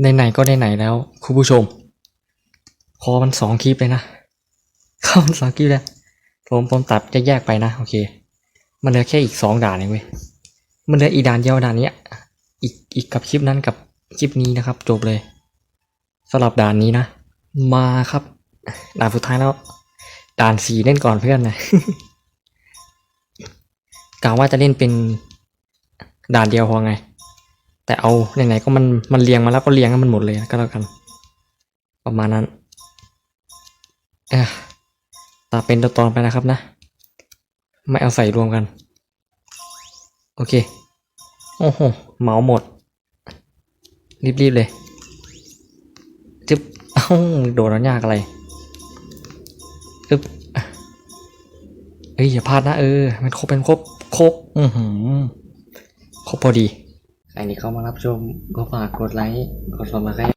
ไหนๆก็ไหนๆแล้วคุณผู้ชม ขอมันสองคลิปเลยนะเข้ามันสองคลิปเลยผมผมตัดแยกไปนะโอเค มันเหลือแค่อีกสองด่านเองเว้ยมันเหลืออีด่านเดียวด่านนี้อีกอีกกับคลิปนั้นกับคลิปนี้นะครับ จบเลยสำหรับด่านนี้นะ มาครับ ด่านสุดท้ายแล้วด่านสี่เล่นก่อนเพื่อนนะกะว่าจะเล่นเป็นด่านเดียวพอไง แต่เอาไหนๆก็มันมันเรียงมาแล้วก็เรียงให้มันหมดเลยก็แล้วกัน ประมาณนั้นเอะตาเป็นตัวตอนไปนะครับนะ ไม่เอาใส่รวมกัน โอเค โอ้โหเมาหมด รีบๆเลยจึ๊บเอ้าโดดแล้วยากอะไรอึ๊บเอ้ยอย่าพลาดนะเออมันครบเป็นครบครบอือหือครบพอดี ใครที่เข้ามารับชมก็ฝากกดไลค์ กดซับสไครต์